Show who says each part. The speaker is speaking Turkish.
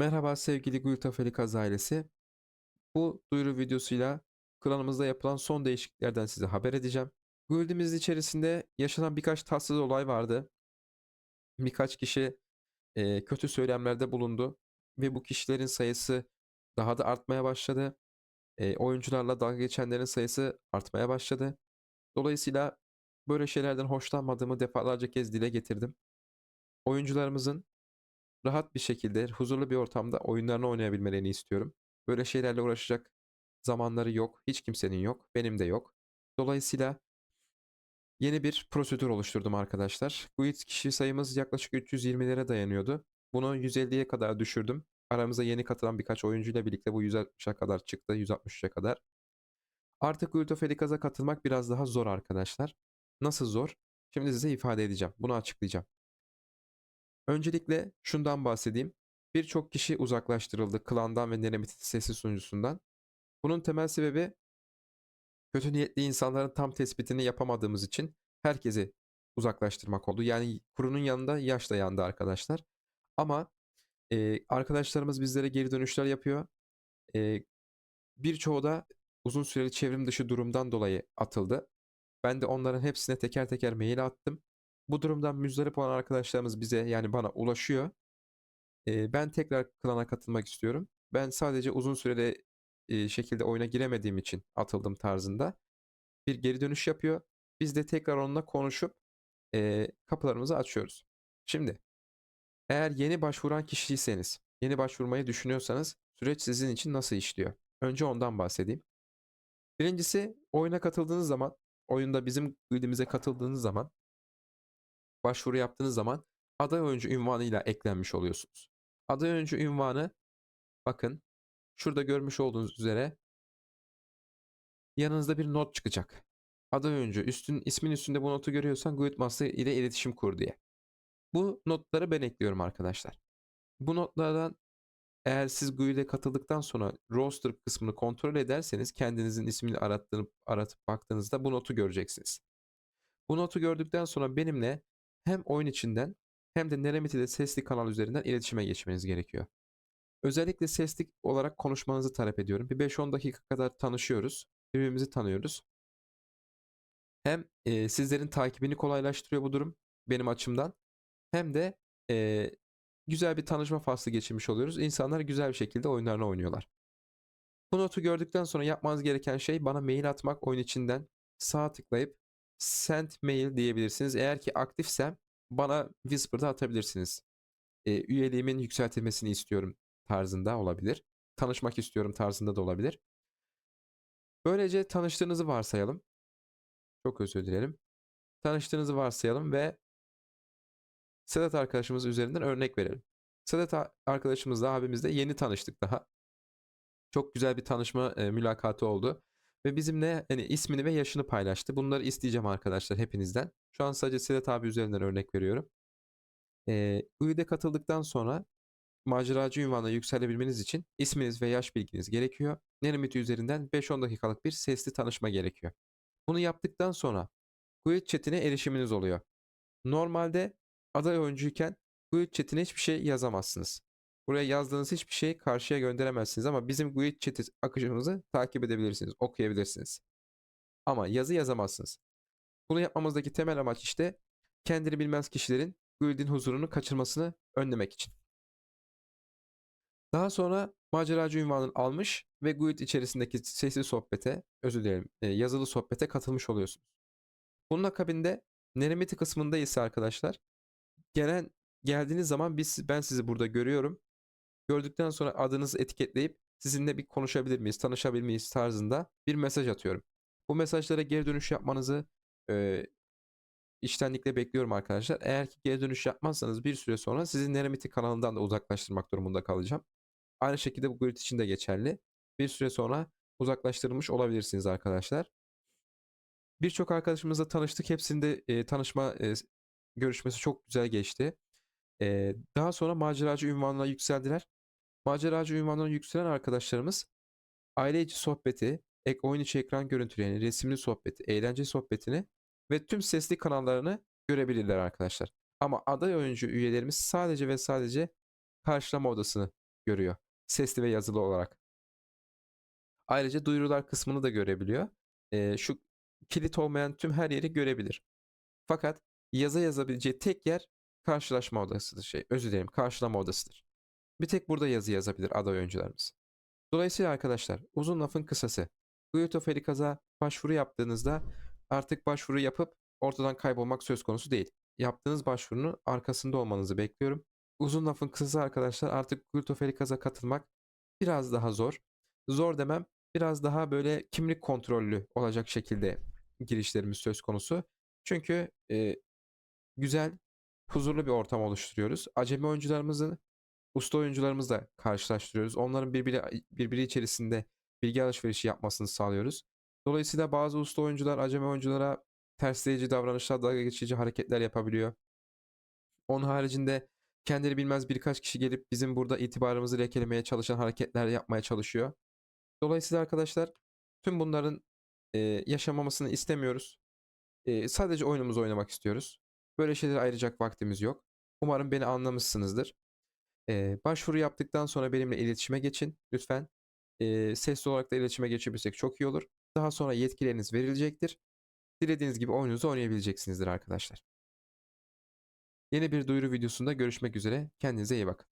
Speaker 1: Merhaba sevgili Gültafelikaz ailesi. Bu duyuru videosuyla klanımızda yapılan son değişikliklerden size haber edeceğim. Guildimiz içerisinde yaşanan birkaç tatsız olay vardı. Birkaç kişi e, kötü söylemlerde bulundu ve bu kişilerin sayısı daha da artmaya başladı. E, oyuncularla dalga geçenlerin sayısı artmaya başladı. Dolayısıyla böyle şeylerden hoşlanmadığımı defalarca kez dile getirdim. Oyuncularımızın rahat bir şekilde, huzurlu bir ortamda oyunlarını oynayabilmelerini istiyorum. Böyle şeylerle uğraşacak zamanları yok. Hiç kimsenin yok. Benim de yok. Dolayısıyla yeni bir prosedür oluşturdum arkadaşlar. Guild kişi sayımız yaklaşık 320'lere dayanıyordu. Bunu 150'ye kadar düşürdüm. Aramıza yeni katılan birkaç oyuncuyla birlikte bu 160'a kadar çıktı. 163'e kadar. Artık Guild of Elikaz'a katılmak biraz daha zor arkadaşlar. Nasıl zor? Şimdi size ifade edeceğim. Bunu açıklayacağım. Öncelikle şundan bahsedeyim. Birçok kişi uzaklaştırıldı klandan ve Neremit'in sesi sunucusundan. Bunun temel sebebi kötü niyetli insanların tam tespitini yapamadığımız için herkesi uzaklaştırmak oldu. Yani kurunun yanında yaş da yandı arkadaşlar. Ama e, arkadaşlarımız bizlere geri dönüşler yapıyor. E, birçoğu da uzun süreli çevrim dışı durumdan dolayı atıldı. Ben de onların hepsine teker teker mail attım. Bu durumdan müzdarip olan arkadaşlarımız bize yani bana ulaşıyor. E, ben tekrar klana katılmak istiyorum. Ben sadece uzun süreli e, şekilde oyuna giremediğim için atıldım tarzında bir geri dönüş yapıyor. Biz de tekrar onunla konuşup e, kapılarımızı açıyoruz. Şimdi eğer yeni başvuran kişiyseniz, yeni başvurmayı düşünüyorsanız süreç sizin için nasıl işliyor? Önce ondan bahsedeyim. Birincisi oyuna katıldığınız zaman, oyunda bizim guildimize katıldığınız zaman, başvuru yaptığınız zaman aday oyuncu ünvanıyla eklenmiş oluyorsunuz. Aday oyuncu ünvanı bakın şurada görmüş olduğunuz üzere yanınızda bir not çıkacak. Aday oyuncu üstün ismin üstünde bu notu görüyorsan Guildmaster ile iletişim kur diye. Bu notları ben ekliyorum arkadaşlar. Bu notlardan eğer siz Guild'e katıldıktan sonra roster kısmını kontrol ederseniz kendinizin ismini arattırıp aratıp baktığınızda bu notu göreceksiniz. Bu notu gördükten sonra benimle hem oyun içinden hem de Neremiti'de sesli kanal üzerinden iletişime geçmeniz gerekiyor. Özellikle sesli olarak konuşmanızı talep ediyorum. Bir 5-10 dakika kadar tanışıyoruz. Birbirimizi tanıyoruz. Hem e, sizlerin takibini kolaylaştırıyor bu durum benim açımdan. Hem de e, güzel bir tanışma faslı geçirmiş oluyoruz. İnsanlar güzel bir şekilde oyunlarını oynuyorlar. Bu notu gördükten sonra yapmanız gereken şey bana mail atmak oyun içinden sağ tıklayıp send mail diyebilirsiniz. Eğer ki aktifsem bana Whisper'da atabilirsiniz. E, üyeliğimin yükseltilmesini istiyorum tarzında olabilir. Tanışmak istiyorum tarzında da olabilir. Böylece tanıştığınızı varsayalım. Çok özür dilerim. Tanıştığınızı varsayalım ve Sedat arkadaşımız üzerinden örnek verelim. Sedat arkadaşımızla abimizle yeni tanıştık daha. Çok güzel bir tanışma e, mülakatı oldu. Ve bizimle hani ismini ve yaşını paylaştı. Bunları isteyeceğim arkadaşlar hepinizden. Şu an sadece Sedat abi üzerinden örnek veriyorum. E, UYD'e katıldıktan sonra maceracı ünvanına yükselebilmeniz için isminiz ve yaş bilginiz gerekiyor. Nerimiti üzerinden 5-10 dakikalık bir sesli tanışma gerekiyor. Bunu yaptıktan sonra Guild chatine erişiminiz oluyor. Normalde aday oyuncuyken Guild chatine hiçbir şey yazamazsınız. Buraya yazdığınız hiçbir şey karşıya gönderemezsiniz ama bizim Guild chat akışımızı takip edebilirsiniz, okuyabilirsiniz. Ama yazı yazamazsınız. Bunu yapmamızdaki temel amaç işte kendini bilmez kişilerin Guild'in huzurunu kaçırmasını önlemek için. Daha sonra maceracı ünvanını almış ve Guild içerisindeki sesli sohbete, özür dilerim, e, yazılı sohbete katılmış oluyorsunuz. Bunun akabinde Neremiti kısmında ise arkadaşlar gelen geldiğiniz zaman biz ben sizi burada görüyorum. Gördükten sonra adınızı etiketleyip sizinle bir konuşabilir miyiz, tanışabilir miyiz tarzında bir mesaj atıyorum. Bu mesajlara geri dönüş yapmanızı e, içtenlikle bekliyorum arkadaşlar. Eğer ki geri dönüş yapmazsanız bir süre sonra sizi Neremiti kanalından da uzaklaştırmak durumunda kalacağım. Aynı şekilde bu grid için de geçerli. Bir süre sonra uzaklaştırılmış olabilirsiniz arkadaşlar. Birçok arkadaşımızla tanıştık. Hepsinde e, tanışma e, görüşmesi çok güzel geçti. E, daha sonra maceracı ünvanına yükseldiler. Maceracı ünvanına yükselen arkadaşlarımız aile içi sohbeti, ek oyun içi ekran görüntülerini, resimli sohbeti, eğlence sohbetini ve tüm sesli kanallarını görebilirler arkadaşlar. Ama aday oyuncu üyelerimiz sadece ve sadece karşılama odasını görüyor. Sesli ve yazılı olarak. Ayrıca duyurular kısmını da görebiliyor. Ee, şu kilit olmayan tüm her yeri görebilir. Fakat yaza yazabileceği tek yer karşılaşma odasıdır. Şey, özür dilerim karşılama odasıdır. Bir tek burada yazı yazabilir aday oyuncularımız. Dolayısıyla arkadaşlar uzun lafın kısası. Guild Felikaz'a başvuru yaptığınızda artık başvuru yapıp ortadan kaybolmak söz konusu değil. Yaptığınız başvurunun arkasında olmanızı bekliyorum. Uzun lafın kısası arkadaşlar artık Guild Felikaz'a katılmak biraz daha zor. Zor demem biraz daha böyle kimlik kontrollü olacak şekilde girişlerimiz söz konusu. Çünkü e, güzel, huzurlu bir ortam oluşturuyoruz. Acemi oyuncularımızı usta oyuncularımızla karşılaştırıyoruz. Onların birbiri, birbiri içerisinde bilgi alışverişi yapmasını sağlıyoruz. Dolayısıyla bazı usta oyuncular acemi oyunculara tersleyici davranışlar, dalga geçici hareketler yapabiliyor. Onun haricinde kendileri bilmez birkaç kişi gelip bizim burada itibarımızı lekelemeye çalışan hareketler yapmaya çalışıyor. Dolayısıyla arkadaşlar tüm bunların e, yaşamamasını istemiyoruz. E, sadece oyunumuzu oynamak istiyoruz. Böyle şeylere ayıracak vaktimiz yok. Umarım beni anlamışsınızdır. E, başvuru yaptıktan sonra benimle iletişime geçin lütfen. E, sesli olarak da iletişime geçebilirsek çok iyi olur. Daha sonra yetkileriniz verilecektir. Dilediğiniz gibi oyununuzu oynayabileceksinizdir arkadaşlar. Yeni bir duyuru videosunda görüşmek üzere. Kendinize iyi bakın.